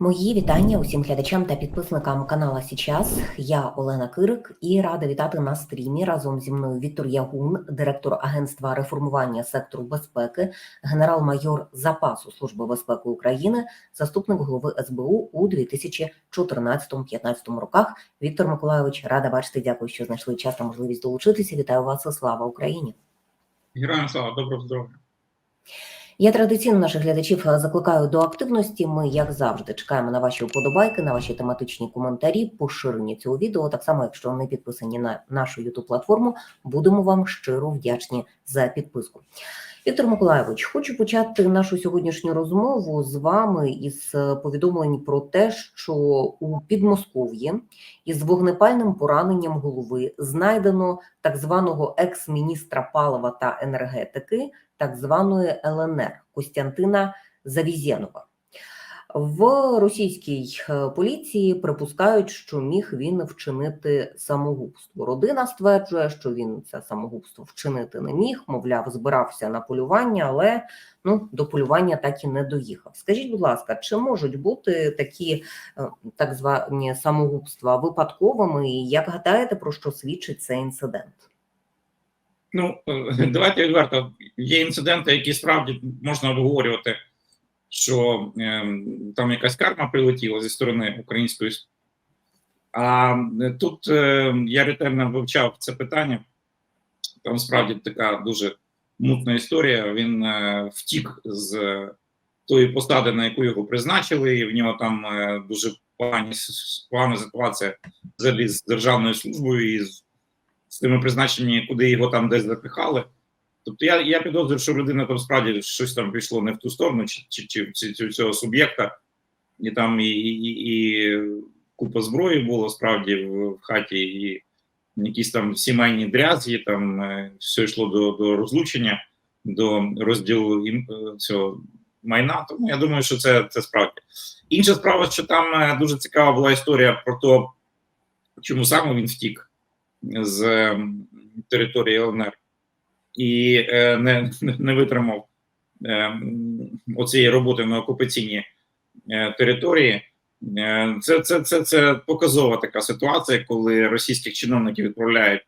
Мої вітання усім глядачам та підписникам канала Січас. Я Олена Кирик і рада вітати на стрімі разом зі мною Віктор Ягун, директор Агентства реформування сектору безпеки, генерал-майор запасу Служби безпеки України, заступник голови СБУ у 2014-2015 роках. Віктор Миколайович, рада бачити. Дякую, що знайшли час та можливість долучитися. Вітаю вас слава Україні! Героям слава, доброго здоров'я. Я традиційно наших глядачів е, закликаю до активності. Ми, як завжди, чекаємо на ваші вподобайки, на ваші тематичні коментарі, поширення цього відео. Так само, якщо не підписані на нашу youtube платформу, будемо вам щиро вдячні за підписку. Віктор Миколаєвич, хочу почати нашу сьогоднішню розмову з вами із е, повідомлень про те, що у Підмосков'ї із вогнепальним пораненням голови знайдено так званого екс-міністра палива та енергетики так званої ЛНР Костянтина Завізєнова. В російській е, поліції припускають, що міг він вчинити самогубство. Родина стверджує, що він це самогубство вчинити не міг, мовляв, збирався на полювання, але ну до полювання так і не доїхав. Скажіть, будь ласка, чи можуть бути такі е, так звані самогубства випадковими? І як гадаєте, про що свідчить цей інцидент? Ну, е, давайте відверто. Є інциденти, які справді можна обговорювати, що е, там якась карма прилетіла зі сторони української. А е, тут е, я ретельно вивчав це питання. Там справді така дуже мутна історія. Він е, втік з тої посади, на яку його призначили, і в нього там дуже погані, погана ситуація взагалі з державною службою і з тими призначеннями, куди його там десь запихали. Тобто я я підозрюю, що людина там справді щось там пішло не в ту сторону, чи чи, чи, чи, чи цього суб'єкта, і там і, і, і купа зброї було справді в, в хаті, і якісь там сімейні дрязги, там е, все йшло до, до розлучення, до розділу е, цього майна. Тому я думаю, що це, це справді. Інша справа, що там е, дуже цікава була історія про те, чому саме він втік з території ЛНР і е, не, не витримав е, оцієї роботи на окупаційній е, території. Це, це, це, це показова така ситуація, коли російських чиновників відправляють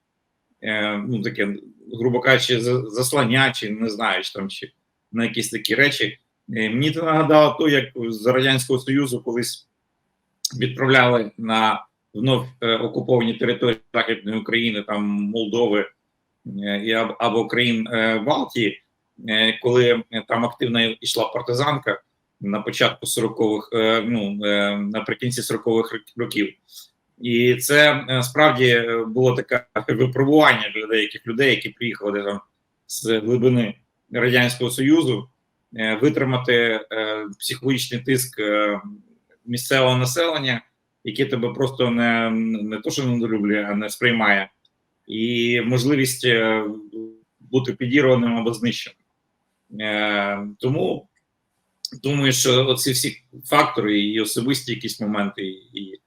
ну таке, грубо кажучи, за- заслання, чи не знаю, чи там чи на якісь такі речі. Мені це нагадало то, як з Радянського Союзу колись відправляли на вновь окуповані території Західної України, там Молдови або країн е, Балтії, е, коли там активно йшла партизанка на початку 40-х, е, ну е, наприкінці 40-х років. І це е, справді е, було таке випробування для деяких людей, які приїхали там з глибини Радянського Союзу, е, витримати е, психологічний тиск е, місцевого населення, яке тебе просто не, не то, що не недолюблює, а не сприймає, і можливість е, бути підірваним або знищеним. Е, тому думаю, що оці всі фактори, і особисті якісь моменти, і,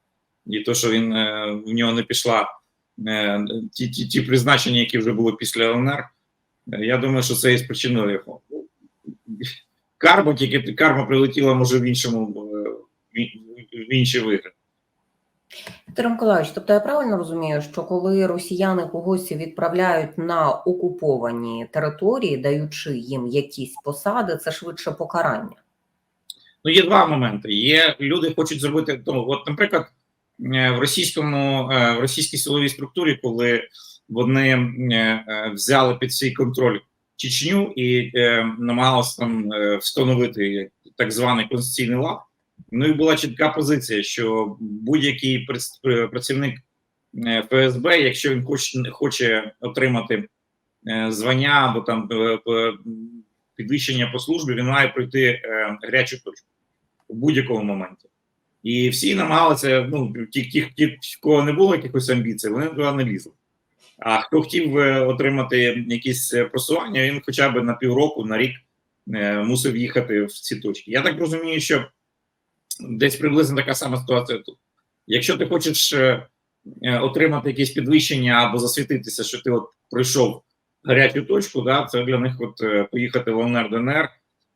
і то, що він е, в нього не пішла ті, ті, ті призначення, які вже були після ЛНР, я думаю, що це і спричинило його. Карма, тільки карма прилетіла, може, в іншому в ін- в інший вигляд. Віктор Миколаївич, тобто я правильно розумію, що коли росіяни когось відправляють на окуповані території, даючи їм якісь посади, це швидше покарання. Ну, є два моменти. Є люди хочуть зробити ну, от, наприклад, е, в російському е, в російській силовій структурі, коли вони е, взяли під свій контроль Чечню і намагалися там встановити так званий конституційний лад. Ну і була чітка позиція, що будь-який працівник е, ФСБ, якщо він хоче, хоче отримати е, звання або там е, підвищення по службі, він має пройти гарячу точку в будь-якому моменті. І всі намагалися, ну, ті, ті, ті, в кого не було якихось амбіцій, вони туди не лізли. А хто хотів отримати якісь просування, він хоча б на півроку, на рік мусив їхати в ці точки. Я так розумію, що десь приблизно така сама ситуація тут. Якщо ти хочеш е, е, отримати якесь підвищення або засвітитися, що ти от пройшов гарячу точку, да, це для них от е, поїхати в ЛНР ДНР,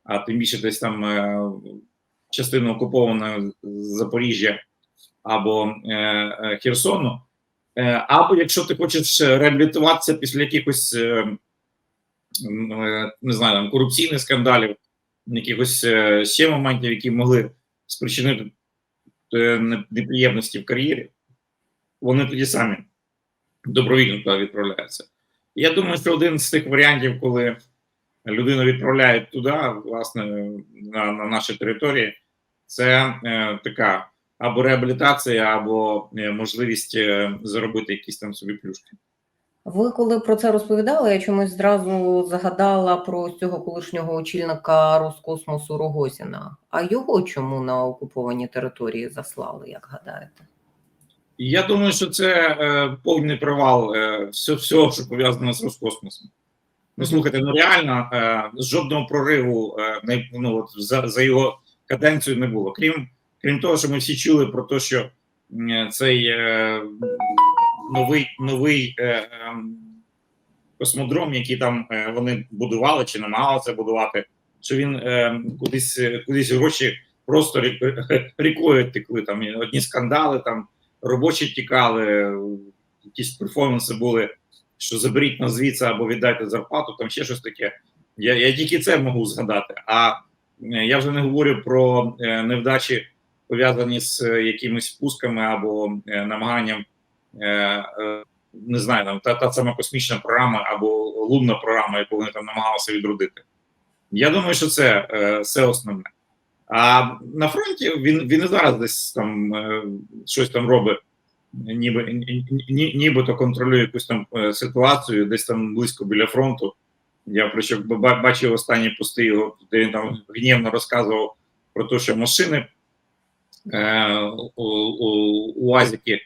а тим більше десь там частину окупованої Запоріжжя або Херсону. Або якщо ти хочеш реабілітуватися після якихось не знаю, там, корупційних скандалів, якихось ще моментів, які могли спричинити е, неприємності в кар'єрі, вони тоді самі добровільно туди відправляються. Я думаю, що один з тих варіантів, коли людину відправляють туди, власне, на, на наші території, це е, така або реабілітація, або е, можливість е, заробити якісь там собі плюшки. Ви коли про це розповідали, я чомусь зразу загадала про цього колишнього очільника Роскосмосу Рогозіна. А його чому на окуповані території заслали, як гадаєте? Я думаю, що це е, повний провал е, всього, що пов'язано з Роскосмосом. Ну, слухайте, ну реально е, жодного прориву е, ну, от, за, за його каденцію не було. Крім, крім того, що ми всі чули про те, що м, цей е, новий, новий е, ем, космодром, який там е, вони будували чи намагалися будувати, що він е, кудись, кудись гроші просто рік- рікою текли. Там одні скандали, там робочі тікали, якісь перформанси були, що заберіть нас звідси або віддайте зарплату, там ще щось таке. Я, я тільки це можу згадати. А е, я вже не говорю про е, невдачі, пов'язані з е, якимись пусками або е, намаганням, е, е, не знаю, там та, та сама космічна програма або лунна програма, яку вони там намагалися відродити. Я думаю, що це е, все основне. А на фронті він, він і зараз десь там е, щось там робить, ніби ні- ні- нібито контролює якусь там е, ситуацію, десь там близько біля фронту. Я причому ба- бачив останні пости його, де він там гнівно розказував про те, що машини е, у, у, у Азіки е,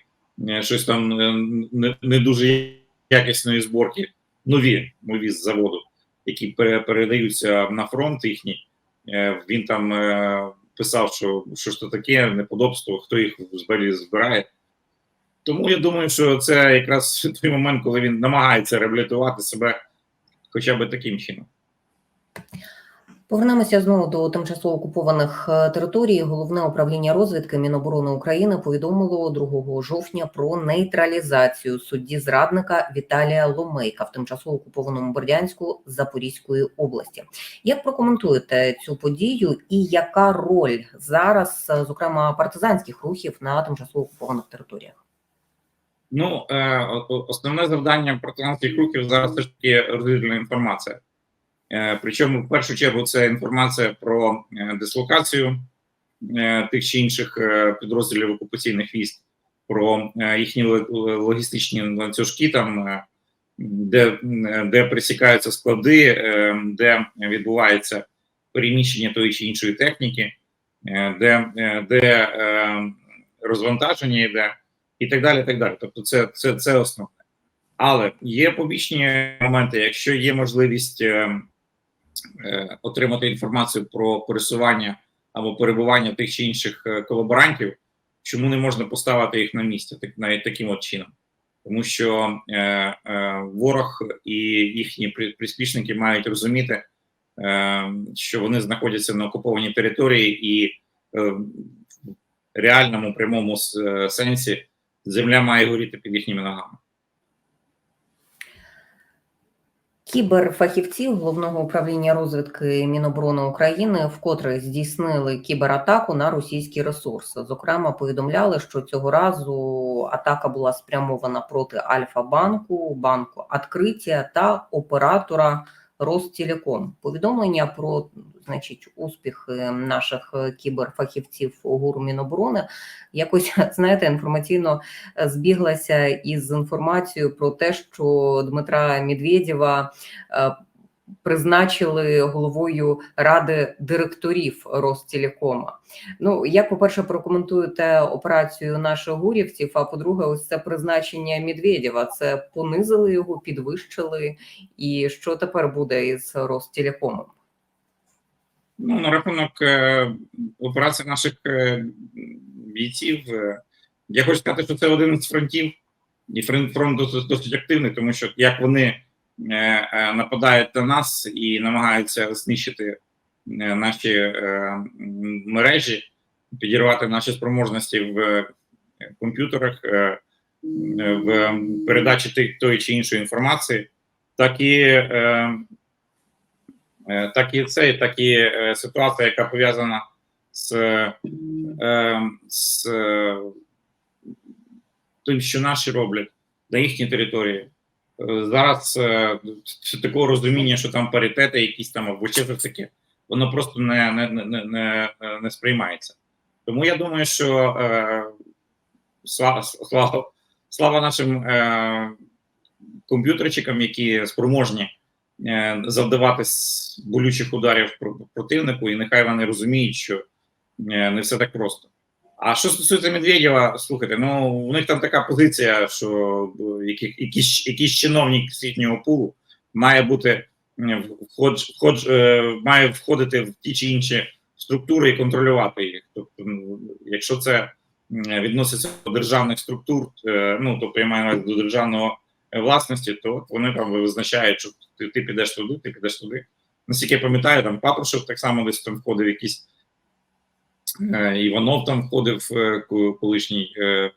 щось там е, не, не дуже якісної зборки, нові нові з заводу, які передаються на фронт їхній. Е, Він там е, писав, що що ж то таке, неподобство, хто їх взагалі збирає. Тому я думаю, що це якраз той момент, коли він намагається реабілітувати себе хоча б таким чином. Повернемося знову до тимчасово окупованих е, територій. Головне управління розвідки Міноборони України повідомило 2 жовтня про нейтралізацію судді зрадника Віталія Ломейка в тимчасово окупованому Бердянську Запорізької області. Як прокоментуєте цю подію і яка роль зараз, е, зокрема партизанських рухів на тимчасово окупованих територіях? Ну, е, основне завдання партизанських рухів зараз все ж таки розвідувальна інформація. Е, Причому, в першу чергу, це інформація про е, дислокацію е, тих чи інших підрозділів окупаційних військ, про їхні логістичні ланцюжки, там, де, де присікаються склади, де відбувається переміщення тої чи іншої техніки, де, де розвантаження йде і так далі. так далі. Тобто, це, це, це основне. Але є побічні моменти, якщо є можливість отримати інформацію про пересування або перебування тих чи інших е, колаборантів, чому не можна поставити їх на місці, так навіть таким от чином. Тому що е, е, ворог і їхні при- приспішники мають розуміти, е, що вони знаходяться на окупованій території, і е, в реальному прямому е, сенсі земля має горіти під їхніми ногами. Кіберфахівці головного управління розвідки Міноборони України вкотре здійснили кібератаку на російські ресурси. Зокрема, повідомляли, що цього разу атака була спрямована проти Альфа-банку, банку Откриття та оператора Ростелеком. Повідомлення про значить успіхи наших кіберфахівців ГУР Міноборони якось знаєте інформаційно збіглася із інформацією про те, що Дмитра Медведєва е, призначили головою ради директорів Ростелекома. Ну, як, по-перше, прокоментуєте операцію наших гурівців, а по-друге, ось це призначення Медведєва. Це понизили його, підвищили. І що тепер буде із Ростелекомом? Ну, на рахунок е, операції наших е, бійців, е, я хочу сказати, що це один з фронтів, і фронт, досить, досить активний, тому що як вони нападають на нас і намагаються знищити наші е, мережі, підірвати наші спроможності в е, комп'ютерах, е, в передачі тої чи іншої інформації, так і, е, е, так і це, так і е, ситуація, яка пов'язана з, е, з е, тим, що наші роблять на їхній території. Зараз е, такого розуміння, що там паритети, якісь там або ще таке, воно просто не, не, не, не, не, сприймається. Тому я думаю, що е, слава, слава, слава нашим е, комп'ютерчикам, які спроможні е, завдавати болючих ударів про- противнику, і нехай вони розуміють, що е, не все так просто. А що стосується Медведєва, слухайте, ну у них там така позиція, що е, який- якийсь, чиновник з їхнього пулу має бути вход, вход, е, має входити в ті чи інші структури і контролювати їх. Тобто, якщо це відноситься до державних структур, е, ну тобто я маю до державного власності, то вони там визначають, що ти, ти підеш туди, ти підеш туди. Наскільки я пам'ятаю, там Патрушев так само десь там входив якийсь е, Іванов там входив, е, колишній е,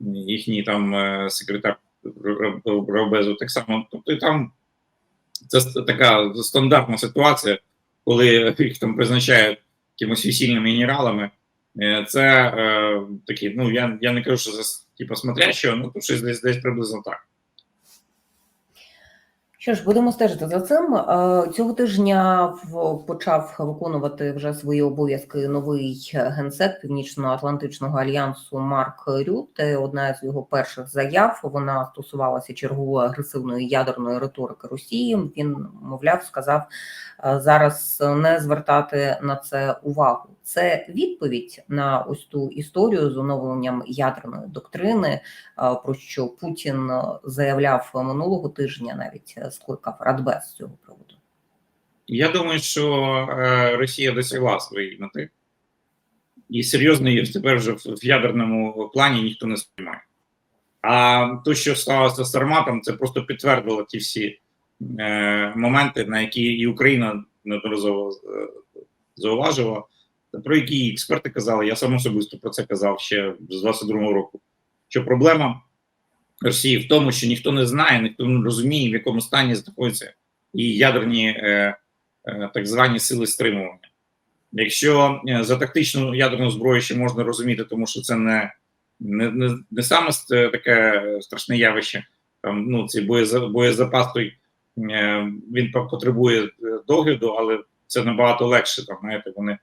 їхній там е, секретар Робезу, так само. Тобто там це така стандартна ситуація, коли їх там призначають якимось весільними генералами. Е, Це е, такі, ну я, я не кажу, що це типу смотрящого, ну то щось десь десь приблизно так. Що ж, будемо стежити за цим. Е, Цього тижня почав виконувати вже свої обов'язки новий генсек Північно-Атлантичного альянсу Марк Рютте. Одна з його перших заяв вона стосувалася чергової агресивної ядерної риторики Росії. Він, мовляв, сказав е, зараз не звертати на це увагу. Це відповідь на ось ту історію з оновленням ядерної доктрини, е, про що Путін е, заявляв минулого тижня, навіть е, скликав радбез з цього приводу. Я думаю, що Росія досягла своєї мети, і серйозно її тепер вже в, ядерному плані ніхто не сприймає. А то, що сталося з Сарматом, це просто підтвердило ті всі е, моменти, на які і Україна неодноразово зауважувала, та про які експерти казали. Я сам особисто про це казав ще з 22-го року. Що проблема Росії в тому, що ніхто не знає, ніхто не розуміє, в якому стані знаходяться і ядерні е, е, так звані сили стримування. Якщо е, за тактичну ядерну зброю ще можна розуміти, тому що це не, не, не, не саме таке страшне явище, там, ну, цей боєза- боєзапас той, е, він потребує е, догляду, але це набагато легше. Там, знаєте, вони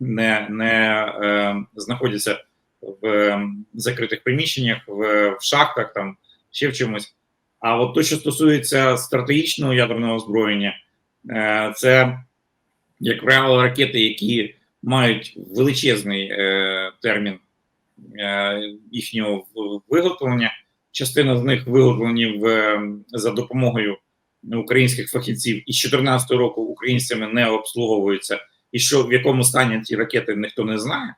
не, не е, знаходяться в е, закритих приміщеннях, в, в шахтах, там, ще в чомусь. А от то, що стосується стратегічного ядерного озброєння, е, це, як правило, ракети, які мають величезний е, термін е, їхнього виготовлення. Частина з них виготовлені в, е, за допомогою українських фахівців, і з 2014 року українцями не обслуговуються, і що в якому стані ті ракети ніхто не знає.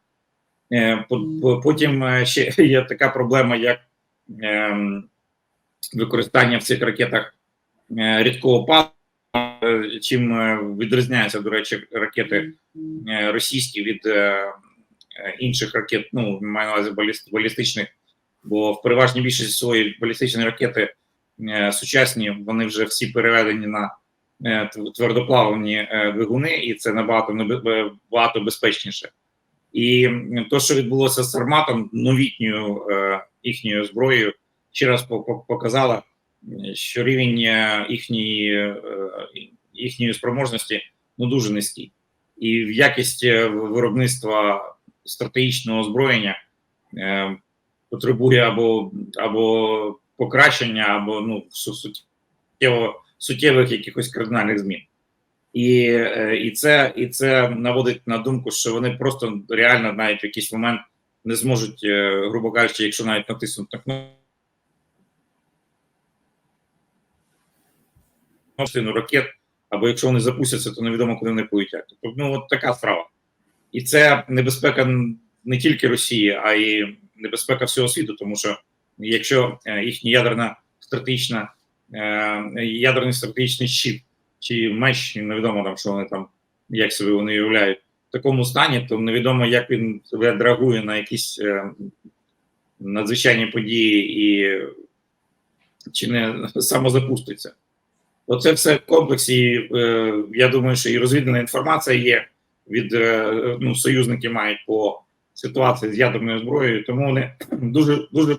Е, по- по- Потім е, ще є така проблема, як ем, використання в цих ракетах е, рідкого палива, е, чим е, відрізняються, до речі, ракети е, російські від е, е, інших ракет, ну, маю на увазі балістичних, бо в переважній більшості свої балістичні ракети е, сучасні, вони вже всі переведені на е, твердоплавні е, двигуни, і це набагато небе- е, безпечніше. І то, що відбулося з Сарматом, новітньою е, їхньою зброєю, ще раз по- по- показала, е, що рівень е, їхньої, е, їхньої спроможності ну дуже низький. І в якість е, виробництва стратегічного озброєння е, потребує або, або покращення, або ну, су- суттєво, суттєвих якихось кардинальних змін. І, е, і, це, і це наводить на думку, що вони просто реально навіть в якийсь момент не зможуть, е, грубо кажучи, якщо навіть натиснуть на кнопку ракет, або якщо вони запустяться, то невідомо, куди вони полетять. Тобто, ну от така справа. І це небезпека не тільки Росії, а й небезпека всього світу, тому що якщо е, їхня ядерна стратегічна, ядерний стратегічний щит чи меч, невідомо там, що вони там як себе вони уявляють, в такому стані, то невідомо, як він реагує на якісь е, надзвичайні події і чи не самозапуститься. Оце все в комплексі. Е, я думаю, що і розвідана інформація є від е, ну, союзники мають по ситуації з ядерною зброєю, тому вони дуже дуже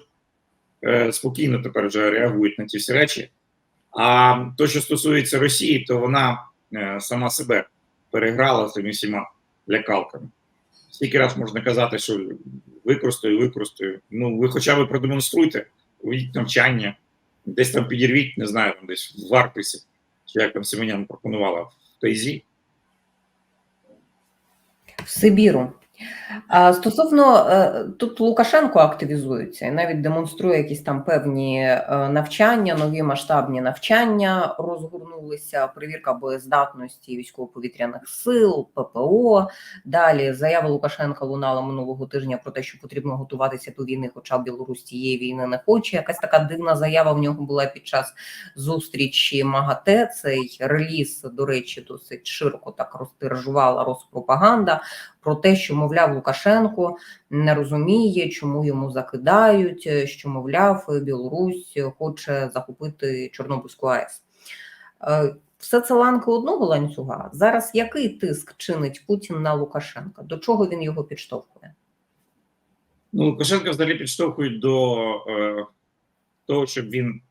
е, спокійно тепер вже реагують на ці всі речі. А то, що стосується Росії, то вона е, сама себе переграла цими всіма лякалками. Скільки раз можна казати, що використаю, використаю. Ну, ви хоча б продемонструйте, увійдіть навчання, десь там підірвіть, не знаю, там десь в Арктисі, чи як там Семенян пропонувала в Тайзі. в Сибіру. Стосовно е, тут Лукашенко активізується і навіть демонструє якісь там певні е, навчання, нові масштабні навчання розгорнулися, перевірка боєздатності військово-повітряних сил, ППО. Далі заява Лукашенка лунала минулого тижня про те, що потрібно готуватися до війни, хоча Білорусь тієї війни не хоче. Якась така дивна заява в нього була під час зустрічі МАГАТЕ. Цей реліз, до речі, досить широко так розтиражувала розпропаганда про те, що мовляв Лукашенко не розуміє, чому йому закидають, е, що мовляв Білорусь хоче захопити Чорнобильську АЕС. Е, Все це ланки одного ланцюга. Зараз який тиск чинить Путін на Лукашенка? До чого він його підштовхує? Ну, Лукашенка взагалі підштовхують до е, того, щоб він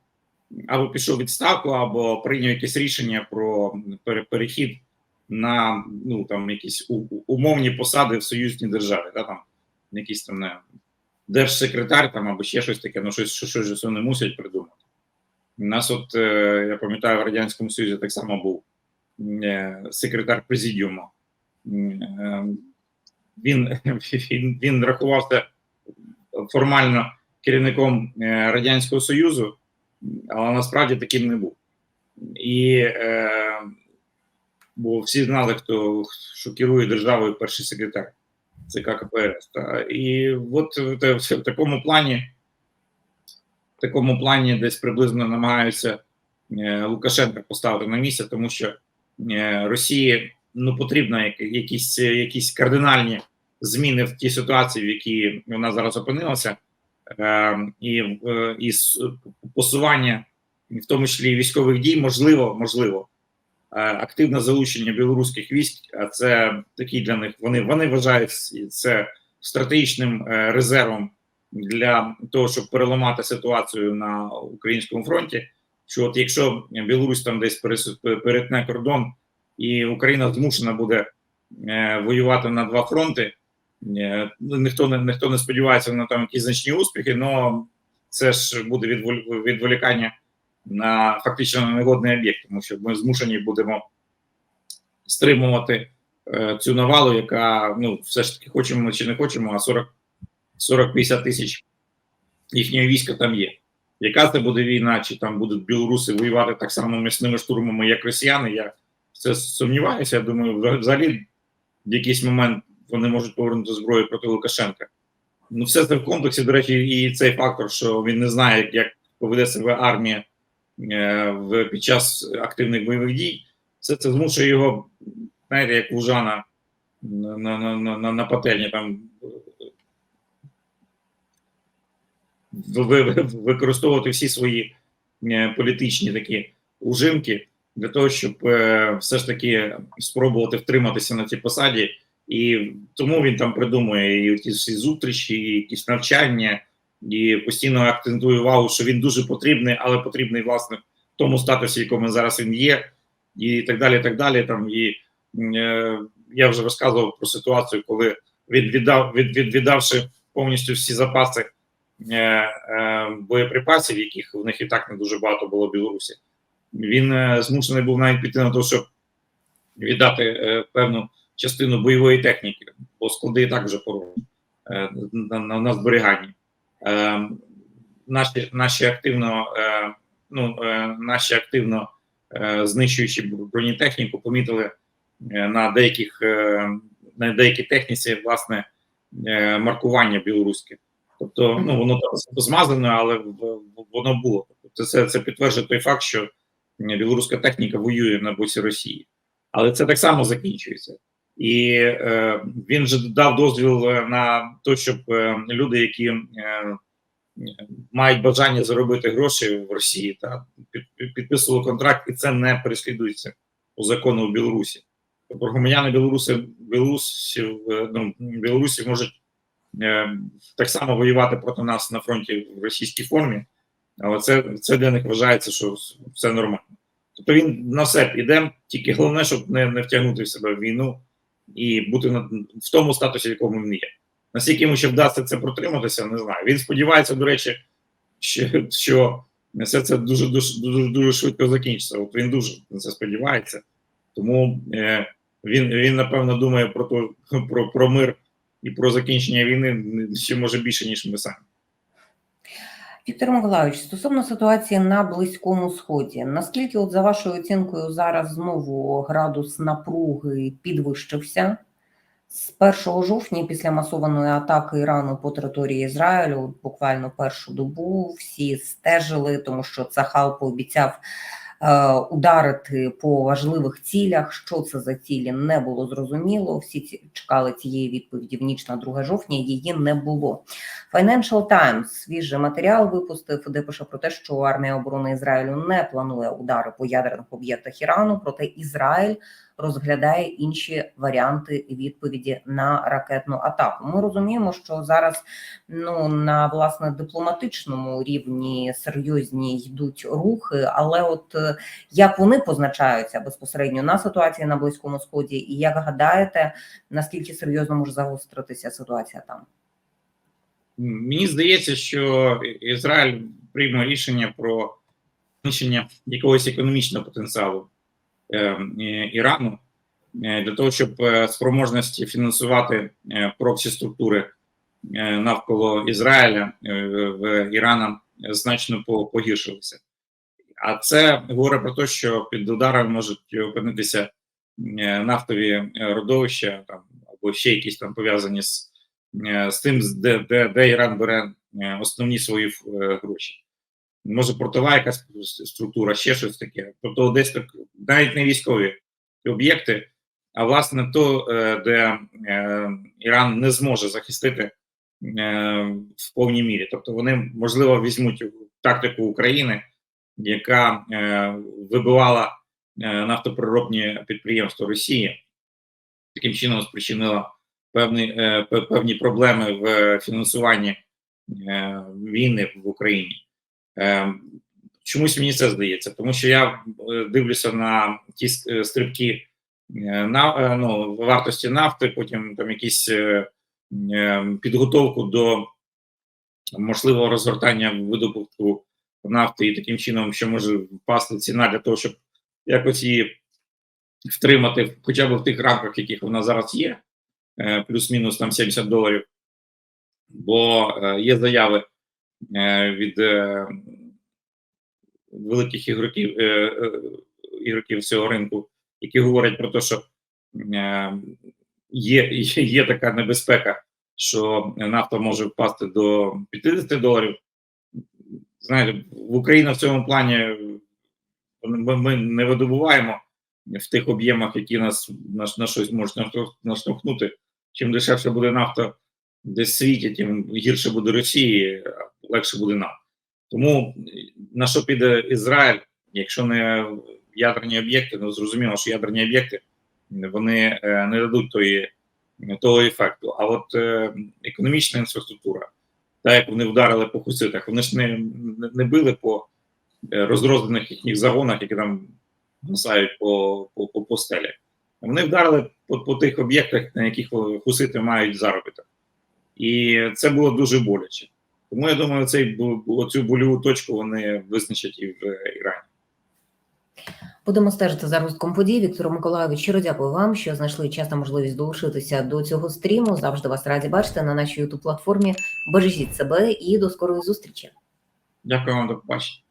або пішов відставку, або прийняв якесь рішення про перехід на ну там якісь умовні посади в союзній державі, да, там якийсь там не держсекретар там або ще щось таке, ну щось, що щось же вони мусять придумати. У нас, от е, я пам'ятаю, в Радянському Союзі так само був е, секретар президіуму. Е, Він, він, він рахувався формально керівником Радянського Союзу, але насправді таким не був. І е, бо всі знали, хто що керує державою перший секретар ЦК КПРС. Та. І от в, такому плані, в такому плані десь приблизно намагаються е, Лукашенка поставити на місце, тому що е, Росії ну, потрібно якісь, якісь кардинальні зміни в тій ситуації, в якій вона зараз опинилася, е, і, і посування, в тому числі військових дій, можливо, можливо, активне залучення білоруських військ, а це такий для них. Вони вони вважають це стратегічним е, резервом для того, щоб переламати ситуацію на українському фронті. Що от якщо Білорусь там десь перетне кордон, і Україна змушена буде е, воювати на два фронти. Е, ніхто не ніхто не сподівається на там якісь значні успіхи, але це ж буде відволі- відволікання на фактично на негодний об'єкт, тому що ми змушені будемо стримувати е, цю навалу, яка ну все ж таки хочемо ми чи не хочемо, а 40 40-50 тисяч їхнього війська там є. Яка це буде війна, чи там будуть білоруси воювати так само м'ясними штурмами, як росіяни? Я це сумніваюся. Я думаю, взагалі в якийсь момент вони можуть повернути зброю проти Лукашенка. Ну, все це в комплексі, до речі, і цей фактор, що він не знає, як, поведе себе армія в, під час активних бойових дій. Все це змушує його, знаєте, як Лужана на, на, на, на, на пательні там ви- ви- використовувати всі свої е, політичні такі ужимки для того, щоб е, все ж таки спробувати втриматися на цій посаді. І тому він там придумує і ті всі зустрічі, і якісь навчання, і постійно акцентує увагу, що він дуже потрібний, але потрібний власне в тому статусі, якому зараз він є, і так далі. так далі. Там і е, я вже розказував про ситуацію, коли він віддав від, від, віддавши повністю всі запаси е, е, боєприпасів, яких в них і так не дуже багато було в Білорусі. Він е, змушений був навіть піти на те, щоб віддати певну частину бойової техніки, бо склади і так вже порожні на, на, на зберіганні. Е, наші, наші активно, е, ну, е, наші активно е, знищуючи бронетехніку, помітили на деяких на деякій техніці власне маркування білоруське. Тобто, ну воно змазане, але воно було. Тобто, це, це підтверджує той факт, що білоруська техніка воює на боці Росії. Але це так само закінчується. І е, він же дав дозвіл е, на те, щоб е, люди, які е, мають бажання заробити гроші в Росії, та під, під- підписували контракт, і це не переслідується по закону в Білорусі. Тобто громадяни Білорусі, Білорусів, е, ну, Білорусі можуть е, так само воювати проти нас на фронті в російській формі, але це, це для них вважається, що все нормально. Тобто він на все піде, тільки головне, щоб не, не втягнути в себе в війну і бути в тому статусі, в якому він є. Наскільки йому ще вдасться це протриматися, не знаю. Він сподівається, до речі, що, що все це дуже, дуже, дуже, дуже швидко закінчиться. От він дуже на це сподівається. Тому е, він, він, напевно, думає про, то, про, про мир і про закінчення війни ще може більше, ніж ми самі. Віктор Миколаївич, стосовно ситуації на Близькому Сході, наскільки, от за вашою оцінкою, зараз знову градус напруги підвищився? З 1 жовтня, після масованої атаки Ірану по території Ізраїлю, буквально першу добу всі стежили, тому що Цахал пообіцяв ударити по важливих цілях. Що це за цілі, не було зрозуміло. Всі ці, чекали цієї відповіді в ніч на 2 жовтня. Її не було. Financial Times свіжий матеріал випустив, де пише про те, що армія оборони Ізраїлю не планує удари по ядерних об'єктах Ірану, проте Ізраїль розглядає інші варіанти відповіді на ракетну атаку. Ми розуміємо, що зараз ну на власне дипломатичному рівні серйозні йдуть рухи, але от е, як вони позначаються безпосередньо на ситуації на близькому сході, і як гадаєте, наскільки серйозно може загостритися ситуація там? Мені здається, що Ізраїль прийме рішення про знищення якогось економічного потенціалу Ірану е, для того, щоб е, спроможності фінансувати е, проксі структури е, навколо Ізраїля е, в Ірана значно погіршилися. А це говорить про те, що під ударом можуть опинитися е, нафтові е, родовища там або ще якісь там пов'язані з е, з тим, де, де, де Іран бере е, основні свої е, гроші. Може, портова якась структура, ще щось таке. Тобто, десь так, навіть не військові об'єкти, а власне то, е, де е, Іран не зможе захистити е, в повній мірі. Тобто, вони, можливо, візьмуть тактику України, яка вибивала нафтопереробні підприємства Росії, таким чином спричинила певні, певні проблеми в фінансуванні війни в Україні. Е, Чомусь мені це здається, тому що я е, дивлюся на ті е, стрибки е, на ну, вартості нафти, потім там якісь е, е, підготовку до можливого розгортання видобутку нафти, і таким чином, що може впасти ціна для того, щоб якось її втримати, хоча б в тих рамках, яких вона зараз є, плюс-мінус там 70 доларів. Бо є заяви від е, великих ігроків, е, е, ігроків цього ринку, які говорять про те, що е, є, є, така небезпека, що нафта може впасти до 50 доларів. Знаєте, в Україні в цьому плані ми, не видобуваємо в тих об'ємах, які нас на, на щось можуть наштовхнути. Чим дешевше буде нафта десь в світі, тим гірше буде Росії, легше буде нам. Тому на що піде Ізраїль, якщо не ядерні об'єкти, ну зрозуміло, що ядерні об'єкти вони е, не дадуть тої, того ефекту. А от е, економічна інфраструктура, так як вони вдарили по хуситах, вони ж не, не, били по е, розрознених їхніх загонах, які там гасають по, по, по, по стелі. Вони вдарили по, по тих об'єктах, на яких хусити мають заробіток. І це було дуже боляче. Тому я думаю, цей, оцю больову точку вони визначать і в Ірані. Будемо стежити за розвитком подій. Віктору Миколаєвич, щиро дякую вам, що знайшли час та можливість долучитися до цього стріму. Завжди вас раді бачити на нашій youtube платформі. Бережіть себе і до скорої зустрічі. Дякую вам, до побачення.